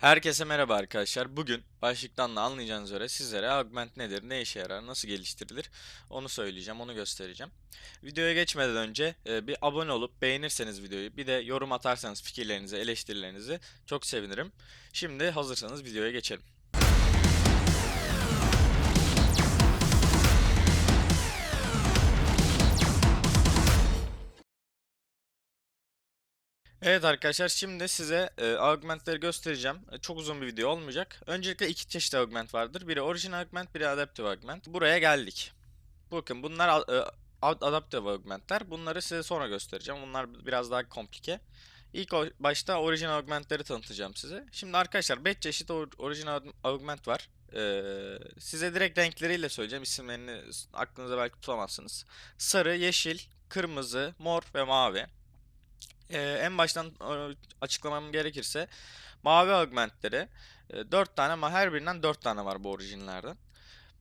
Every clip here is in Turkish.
Herkese merhaba arkadaşlar. Bugün başlıktan da anlayacağınız üzere sizlere augment nedir, ne işe yarar, nasıl geliştirilir onu söyleyeceğim, onu göstereceğim. Videoya geçmeden önce e, bir abone olup beğenirseniz videoyu, bir de yorum atarsanız fikirlerinizi, eleştirilerinizi çok sevinirim. Şimdi hazırsanız videoya geçelim. Evet arkadaşlar şimdi size e, augmentleri göstereceğim. E, çok uzun bir video olmayacak. Öncelikle iki çeşit augment vardır. Biri original augment, biri adaptive augment. Buraya geldik. Bakın bunlar e, ad- adaptive augmentler. Bunları size sonra göstereceğim. Bunlar biraz daha komplike. İlk başta original augmentleri tanıtacağım size. Şimdi arkadaşlar 5 çeşit or- original augment var. Ee, size direkt renkleriyle söyleyeceğim. İsimlerini aklınıza belki tutamazsınız. Sarı, yeşil, kırmızı, mor ve mavi. Ee, en baştan e, açıklamam gerekirse mavi augmentleri e, 4 tane ama her birinden 4 tane var bu orijinlerden.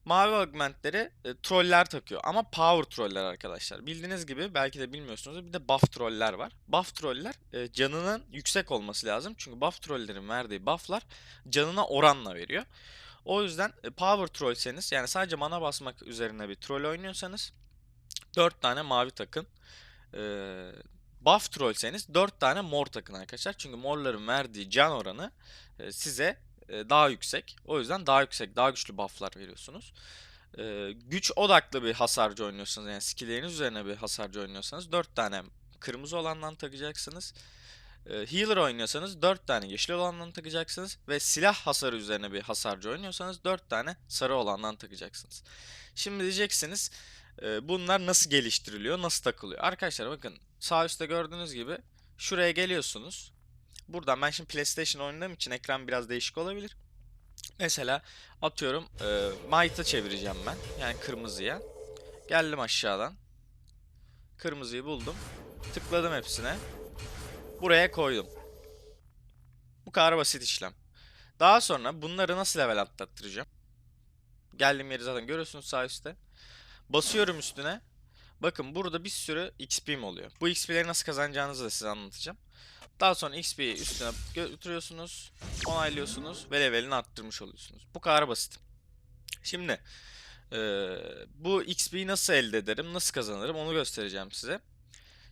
Mavi augmentleri e, troller takıyor ama power troller arkadaşlar. Bildiğiniz gibi belki de bilmiyorsunuz bir de buff troller var. Buff troller e, canının yüksek olması lazım. Çünkü buff trollerin verdiği bufflar canına oranla veriyor. O yüzden e, power trollseniz yani sadece mana basmak üzerine bir troll oynuyorsanız 4 tane mavi takın. Ee, buff trollseniz 4 tane mor takın arkadaşlar. Çünkü morların verdiği can oranı e, size e, daha yüksek. O yüzden daha yüksek, daha güçlü bufflar veriyorsunuz. Ee, güç odaklı bir hasarcı oynuyorsanız yani skill'leriniz üzerine bir hasarcı oynuyorsanız 4 tane kırmızı olandan takacaksınız. Healer oynuyorsanız 4 tane yeşil olandan takacaksınız ve silah hasarı üzerine bir hasarcı oynuyorsanız 4 tane sarı olandan takacaksınız. Şimdi diyeceksiniz e, bunlar nasıl geliştiriliyor, nasıl takılıyor? Arkadaşlar bakın sağ üstte gördüğünüz gibi şuraya geliyorsunuz. Buradan ben şimdi PlayStation oynadığım için ekran biraz değişik olabilir. Mesela atıyorum e, Might'a çevireceğim ben. Yani kırmızıya. Geldim aşağıdan. Kırmızıyı buldum. Tıkladım hepsine. Buraya koydum. Bu kadar basit işlem. Daha sonra bunları nasıl level atlattıracağım? Geldiğim yeri zaten görüyorsunuz sağ üstte. Basıyorum üstüne. Bakın burada bir sürü XP'm oluyor. Bu XP'leri nasıl kazanacağınızı da size anlatacağım. Daha sonra XP'yi üstüne götürüyorsunuz, onaylıyorsunuz ve levelini arttırmış oluyorsunuz. Bu kadar basit. Şimdi eee, bu XP'yi nasıl elde ederim, nasıl kazanırım onu göstereceğim size.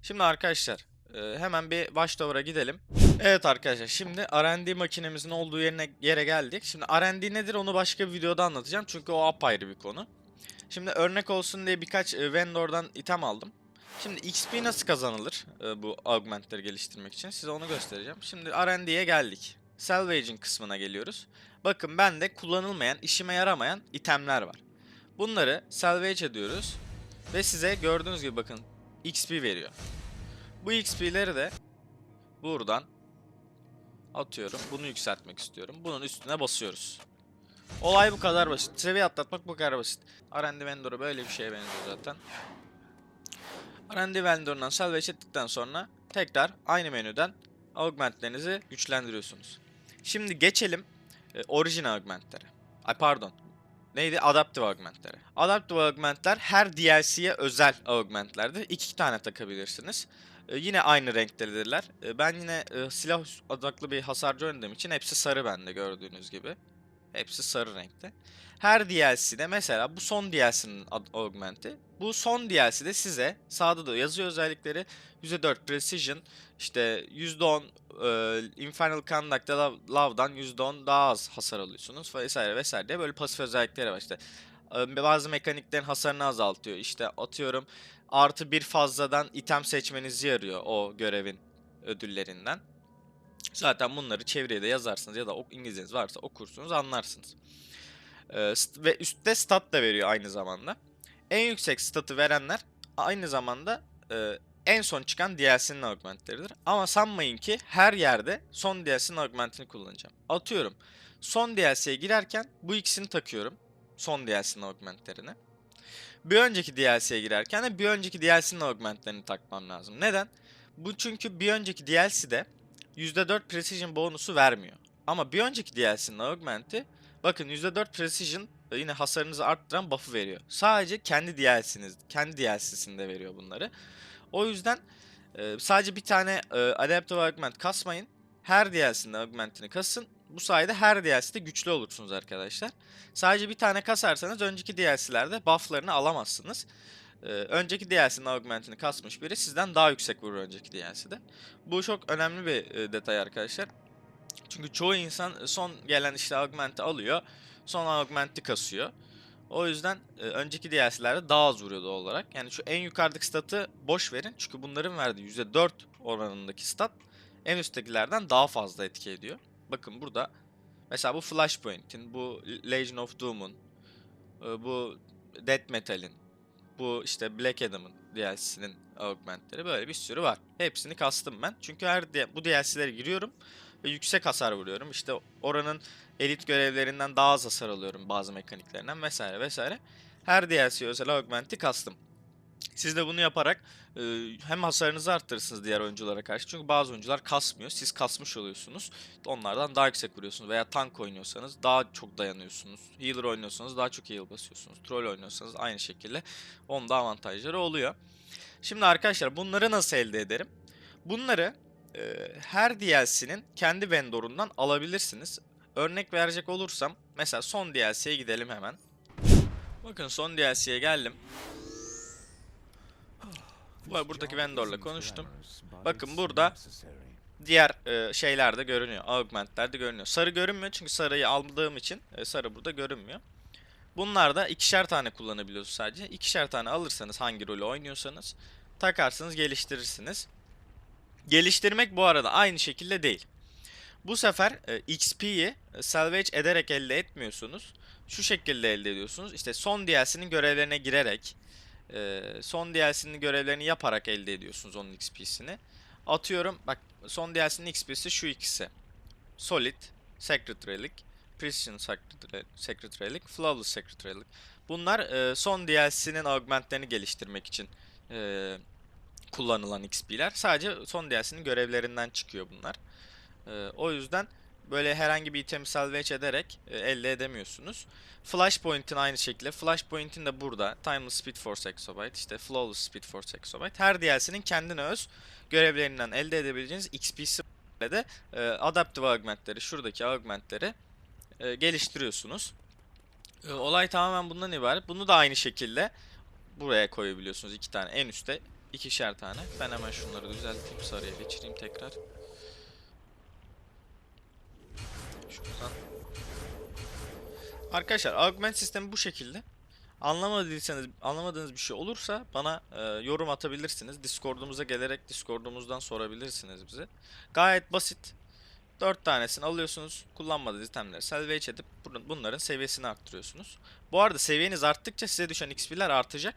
Şimdi arkadaşlar eee, hemen bir Watchtower'a gidelim. Evet arkadaşlar şimdi R&D makinemizin olduğu yerine yere geldik. Şimdi R&D nedir onu başka bir videoda anlatacağım çünkü o apayrı bir konu. Şimdi örnek olsun diye birkaç e, vendor'dan item aldım. Şimdi XP nasıl kazanılır e, bu augmentleri geliştirmek için size onu göstereceğim. Şimdi R&D'ye geldik. Salvaging kısmına geliyoruz. Bakın bende kullanılmayan, işime yaramayan itemler var. Bunları salvage ediyoruz ve size gördüğünüz gibi bakın XP veriyor. Bu XP'leri de buradan atıyorum. Bunu yükseltmek istiyorum. Bunun üstüne basıyoruz. Olay bu kadar basit. Seviye atlatmak bu kadar basit. R&D Vendor'u böyle bir şeye benziyor zaten. R&D Vendor'dan salvage ettikten sonra tekrar aynı menüden augmentlerinizi güçlendiriyorsunuz. Şimdi geçelim e, orijinal augmentlere. Ay pardon. Neydi? Adaptive augmentlere. Adaptive augmentler her DLC'ye özel augmentlerdir. İki tane takabilirsiniz. E, yine aynı renktedirler. E, ben yine e, silah odaklı bir hasarcı oynadığım için hepsi sarı bende gördüğünüz gibi. Hepsi sarı renkte. Her DLC'de mesela bu son DLC'nin augmenti. Bu son DLC'de size sağda da yazıyor özellikleri. %4 Precision, işte %10 e, Infernal Conduct ya da Love'dan %10 daha az hasar alıyorsunuz vesaire vesaire diye böyle pasif özellikleri var işte. E, bazı mekaniklerin hasarını azaltıyor. İşte atıyorum artı bir fazladan item seçmenizi yarıyor o görevin ödüllerinden. Zaten bunları çevreye de yazarsınız ya da İngilizceniz varsa okursunuz anlarsınız. Ee, ve üstte stat da veriyor aynı zamanda. En yüksek statı verenler aynı zamanda e, en son çıkan DLC'nin augmentleridir. Ama sanmayın ki her yerde son DLC'nin augmentini kullanacağım. Atıyorum son DLC'ye girerken bu ikisini takıyorum. Son DLC'nin augmentlerini. Bir önceki DLC'ye girerken de bir önceki DLC'nin augmentlerini takmam lazım. Neden? Bu çünkü bir önceki DLC'de %4 precision bonusu vermiyor. Ama bir önceki DLC'nin augmenti bakın %4 precision yine hasarınızı arttıran buff'ı veriyor. Sadece kendi DLC'niz, kendi DLC'sinde veriyor bunları. O yüzden e, sadece bir tane e, adaptive augment kasmayın. her DLC'nin augmentini kasın. Bu sayede her DLC'de güçlü olursunuz arkadaşlar. Sadece bir tane kasarsanız önceki DLC'lerde bufflarını alamazsınız. Ee, önceki DLC'nin augmentini kasmış biri sizden daha yüksek vurur önceki DLC'de. Bu çok önemli bir e, detay arkadaşlar. Çünkü çoğu insan son gelen işte augmenti alıyor. Son augmenti kasıyor. O yüzden e, önceki DLC'lerde daha az vuruyor doğal olarak. Yani şu en yukarıdaki statı boş verin. Çünkü bunların verdiği %4 oranındaki stat en üsttekilerden daha fazla etki ediyor. Bakın burada mesela bu Flashpoint'in, bu Legion of Doom'un, e, bu Death Metal'in, bu işte Black Adam'ın DLC'sinin augmentleri böyle bir sürü var. Hepsini kastım ben. Çünkü her bu DLC'lere giriyorum ve yüksek hasar vuruyorum. İşte oranın elit görevlerinden daha az hasar alıyorum bazı mekaniklerinden vesaire vesaire. Her DLC özel augmenti kastım. Siz de bunu yaparak e, hem hasarınızı arttırırsınız diğer oyunculara karşı. Çünkü bazı oyuncular kasmıyor. Siz kasmış oluyorsunuz. Onlardan daha yüksek vuruyorsunuz. Veya tank oynuyorsanız daha çok dayanıyorsunuz. Healer oynuyorsanız daha çok heal basıyorsunuz. Troll oynuyorsanız aynı şekilde onda avantajları oluyor. Şimdi arkadaşlar bunları nasıl elde ederim? Bunları e, her DLC'nin kendi vendorundan alabilirsiniz. Örnek verecek olursam mesela son DLC'ye gidelim hemen. Bakın son DLC'ye geldim. Bu- Buradaki vendorla konuştum. Bakın burada diğer e, şeyler de görünüyor. Augmentler de görünüyor. Sarı görünmüyor çünkü sarıyı aldığım için e, sarı burada görünmüyor. Bunlar da ikişer tane kullanabiliyorsunuz sadece. İkişer tane alırsanız hangi rolü oynuyorsanız takarsınız geliştirirsiniz. Geliştirmek bu arada aynı şekilde değil. Bu sefer e, XP'yi salvage ederek elde etmiyorsunuz. Şu şekilde elde ediyorsunuz. İşte son DLC'nin görevlerine girerek, e, son DLC'nin görevlerini yaparak elde ediyorsunuz onun XP'sini. Atıyorum bak son DLC'nin XP'si şu ikisi. Solid, Secret Relic, Precision Secret, Re- Secret Relic, Flawless Secret Relic. Bunlar e, son DLC'nin augmentlerini geliştirmek için e, kullanılan XP'ler. Sadece son DLC'nin görevlerinden çıkıyor bunlar. E, o yüzden böyle herhangi bir itemi salvage ederek e, elde edemiyorsunuz. Flashpoint'in aynı şekilde. Flashpoint'in de burada. Timeless Speed Force Exobyte, işte Flawless Speed Force Exobyte. Her DLC'nin kendine öz görevlerinden elde edebileceğiniz XP'si ile de e, Adaptive Augment'leri, şuradaki augment'leri e, geliştiriyorsunuz. E, olay tamamen bundan ibaret. Bunu da aynı şekilde buraya koyabiliyorsunuz. iki tane en üstte ikişer tane. Ben hemen şunları düzelteyim. Sarıya geçireyim tekrar. Şuradan. Arkadaşlar augment sistemi bu şekilde. Anlamadıysanız, anlamadığınız bir şey olursa bana e, yorum atabilirsiniz. Discord'umuza gelerek Discord'umuzdan sorabilirsiniz bize. Gayet basit. 4 tanesini alıyorsunuz. Kullanmadığınız itemleri salvage edip bunların seviyesini arttırıyorsunuz. Bu arada seviyeniz arttıkça size düşen XP'ler artacak.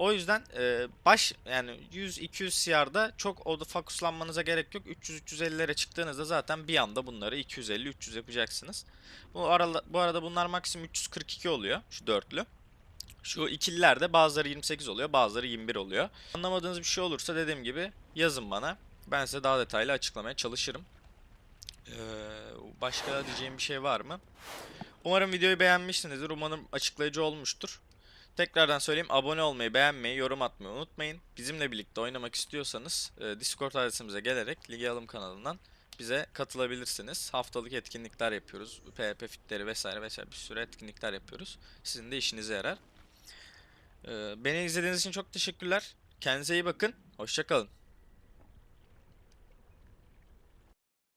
O yüzden e, baş yani 100-200 CR'da çok orada fokuslanmanıza gerek yok. 300-350'lere çıktığınızda zaten bir anda bunları 250-300 yapacaksınız. Bu arada, bu arada bunlar maksimum 342 oluyor şu dörtlü. Şu ikililer de bazıları 28 oluyor, bazıları 21 oluyor. Anlamadığınız bir şey olursa dediğim gibi yazın bana. Ben size daha detaylı açıklamaya çalışırım. Ee, başka diyeceğim bir şey var mı? Umarım videoyu beğenmişsinizdir. Umarım açıklayıcı olmuştur. Tekrardan söyleyeyim abone olmayı, beğenmeyi, yorum atmayı unutmayın. Bizimle birlikte oynamak istiyorsanız e, Discord adresimize gelerek Ligi Alım kanalından bize katılabilirsiniz. Haftalık etkinlikler yapıyoruz. PvP fitleri vesaire vesaire bir sürü etkinlikler yapıyoruz. Sizin de işinize yarar. Ee, beni izlediğiniz için çok teşekkürler. Kendinize iyi bakın. Hoşçakalın.